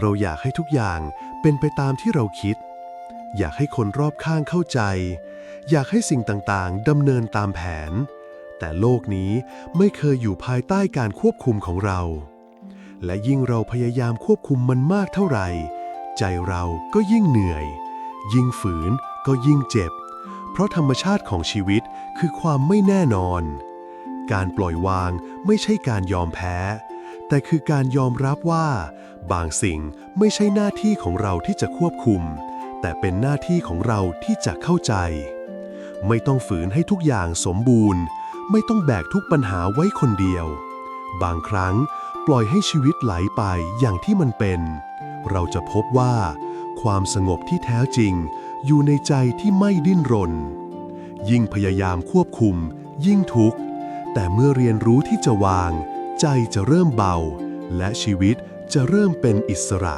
เราอยากให้ทุกอย่างเป็นไปตามที่เราคิด อยากให้คนรอบข้างเข้าใจ อยากให้สิ่งต่างๆดำเนินตามแผน แต่โลกนี้ไม่เคยอยู่ภายใต้การควบคุมของเรา และยิ่งเราพยายามควบคุมมันมากเท่าไหร่ ใจเราก็ยิ่งเหนื่อย ยิ่งฝืนก็ยิ่งเจ็บ เพราะธรรมชาติของชีวิตคือความไม่แน่นอน การปล่อยวางไม่ใช่การยอมแพ้ แต่คือการยอมรับว่า บางสิ่งไม่ใช่หน้าที่ของเราที่จะควบคุม แต่เป็นหน้าที่ของเราที่จะเข้าใจ ไม่ต้องฝืนให้ทุกอย่างสมบูรณ์ ไม่ต้องแบกทุกปัญหาไว้คนเดียว บางครั้งปล่อยให้ชีวิตไหลไปอย่างที่มันเป็น เราจะพบว่า ความสงบที่แท้จริง อยู่ในใจที่ไม่ดิ้นรน ยิ่งพยายามควบคุม ยิ่งทุกข์ แต่เมื่อเรียนรู้ที่จะวาง ใจจะเริ่มเบา และชีวิตจะเริ่มเป็นอิสระ